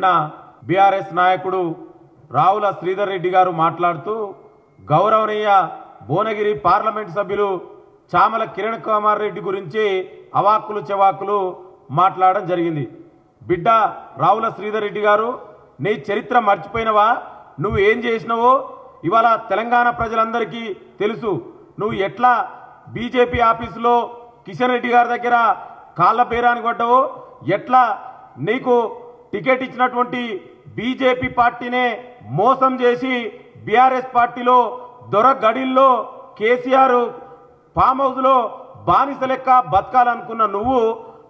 నిన్న బీఆర్ఎస్ నాయకుడు రావుల శ్రీధర్ రెడ్డి గారు మాట్లాడుతూ గౌరవనీయ భువనగిరి పార్లమెంట్ సభ్యులు చామల కిరణ్ కుమార్ రెడ్డి గురించి అవాక్కులు చెవాకులు మాట్లాడడం జరిగింది. బిడ్డ రావుల శ్రీధర్ రెడ్డి గారు నీ చరిత్ర మర్చిపోయినవా? నువ్వు ఏం చేసినావో? ఇవాళ తెలంగాణ ప్రజలందరికీ తెలుసు. నువ్వు ఎట్లా బీజేపీ ఆఫీసులో కిషన్ రెడ్డి గారి దగ్గర కాళ్ళ పేరానికి కొడ్డావో ఎట్లా నీకు టికెట్ ఇచ్చినటువంటి బీజేపీ పార్టీనే మోసం చేసి బీఆర్ఎస్ పార్టీలో దొరగడిల్లో కేసీఆర్ ఫామ్ హౌస్లో బానిస లెక్క బతకాలనుకున్న నువ్వు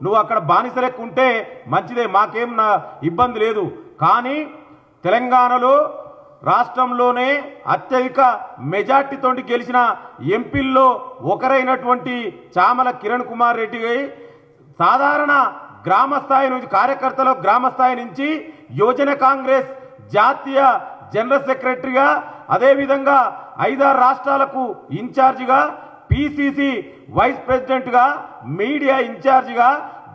నువ్వు అక్కడ బానిస లెక్క ఉంటే మంచిదే మాకేం నా ఇబ్బంది లేదు. కానీ తెలంగాణలో రాష్ట్రంలోనే అత్యధిక మెజార్టీతో గెలిచిన ఎంపీల్లో ఒకరైనటువంటి చామల కిరణ్ కుమార్ రెడ్డి సాధారణ గ్రామ స్థాయి నుంచి కార్యకర్తలు గ్రామ స్థాయి నుంచి యువజన కాంగ్రెస్ జాతీయ జనరల్ సెక్రటరీగా అదేవిధంగా ఐదారు రాష్ట్రాలకు ఇన్ఛార్జిగా పిసిసి వైస్ ప్రెసిడెంట్గా మీడియా ఇన్ఛార్జిగా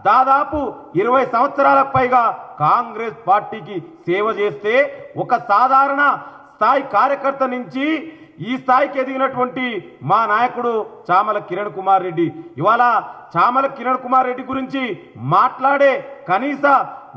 దాదాపు ఇరవై సంవత్సరాలకు పైగా కాంగ్రెస్ పార్టీకి సేవ చేస్తే ఒక సాధారణ స్థాయి కార్యకర్త నుంచి ఈ స్థాయికి ఎదిగినటువంటి మా నాయకుడు చామల కిరణ్ కుమార్ రెడ్డి. ఇవాళ చామల కిరణ్ కుమార్ రెడ్డి గురించి మాట్లాడే కనీస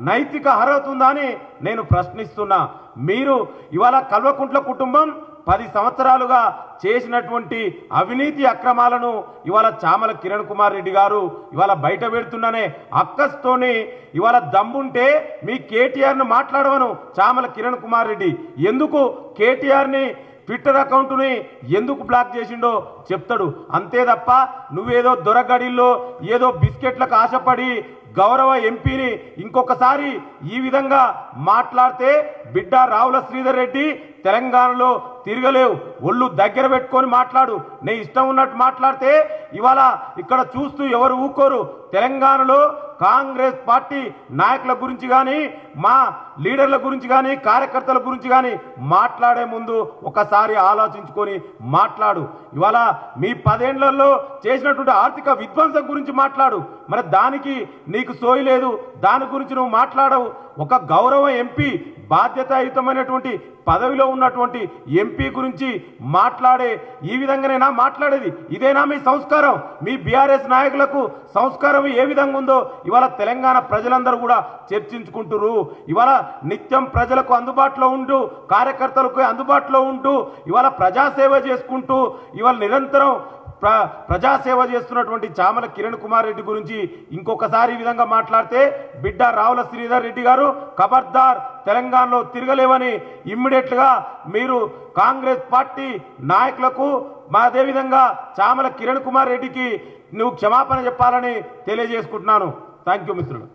నైతిక అర్హత ఉందా అని నేను ప్రశ్నిస్తున్నా. మీరు ఇవాళ కల్వకుంట్ల కుటుంబం పది సంవత్సరాలుగా చేసినటువంటి అవినీతి అక్రమాలను ఇవాళ చామల కిరణ్ కుమార్ రెడ్డి గారు ఇవాళ బయట పెడుతున్ననే అక్కస్తోని ఇవాళ దమ్ముంటే మీ కేటీఆర్ను మాట్లాడవను చామల కిరణ్ కుమార్ రెడ్డి. ఎందుకు కేటీఆర్ని ట్విట్టర్ అకౌంట్ని ఎందుకు బ్లాక్ చేసిండో చెప్తాడు. అంతే తప్ప నువ్వేదో దొరగడిల్లో ఏదో బిస్కెట్లకు ఆశపడి గౌరవ ఎంపీని ఇంకొకసారి ఈ విధంగా మాట్లాడితే బిడ్డ రావుల శ్రీధర్ రెడ్డి తెలంగాణలో తిరగలేవు. ఒళ్ళు దగ్గర పెట్టుకొని మాట్లాడు. నీ ఇష్టం ఉన్నట్టు మాట్లాడితే ఇవాళ ఇక్కడ చూస్తూ ఎవరు ఊకోరు. తెలంగాణలో కాంగ్రెస్ పార్టీ నాయకుల గురించి కానీ మా లీడర్ల గురించి కానీ కార్యకర్తల గురించి కానీ మాట్లాడే ముందు ఒకసారి ఆలోచించుకొని మాట్లాడు. ఇవాళ మీ పదేళ్ళలో చేసినటువంటి ఆర్థిక విధ్వంసం గురించి మాట్లాడు. మరి దానికి నీకు సోయి లేదు. దాని గురించి నువ్వు మాట్లాడవు. ఒక గౌరవ ఎంపీ బాధ్యతాయుతమైనటువంటి పదవిలో ఉన్నటువంటి ఎంపీ గురించి మాట్లాడే ఈ విధంగానైనా మాట్లాడేది. ఇదేనా మీ సంస్కారం? మీ బీఆర్ఎస్ నాయకులకు సంస్కారం ఏ విధంగా ఉందో ఇవాళ తెలంగాణ ప్రజలందరూ కూడా చర్చించుకుంటురు ఇవాళ నిత్యం ప్రజలకు అందుబాటులో ఉంటూ కార్యకర్తలకు అందుబాటులో ఉంటూ ఇవాళ ప్రజాసేవ చేసుకుంటూ ఇవాళ నిరంతరం ప్ర ప్రజాసేవ చేస్తున్నటువంటి చామల కిరణ్ కుమార్ రెడ్డి గురించి ఇంకొకసారి ఈ విధంగా మాట్లాడితే బిడ్డ రావుల శ్రీధర్ రెడ్డి గారు ఖబర్దార్ తెలంగాణలో తిరగలేవని ఇమ్మీడియట్గా మీరు కాంగ్రెస్ పార్టీ నాయకులకు మా అదేవిధంగా చామల కిరణ్ కుమార్ రెడ్డికి నువ్వు క్షమాపణ చెప్పాలని తెలియజేసుకుంటున్నాను. థ్యాంక్ యూ మిత్రులు.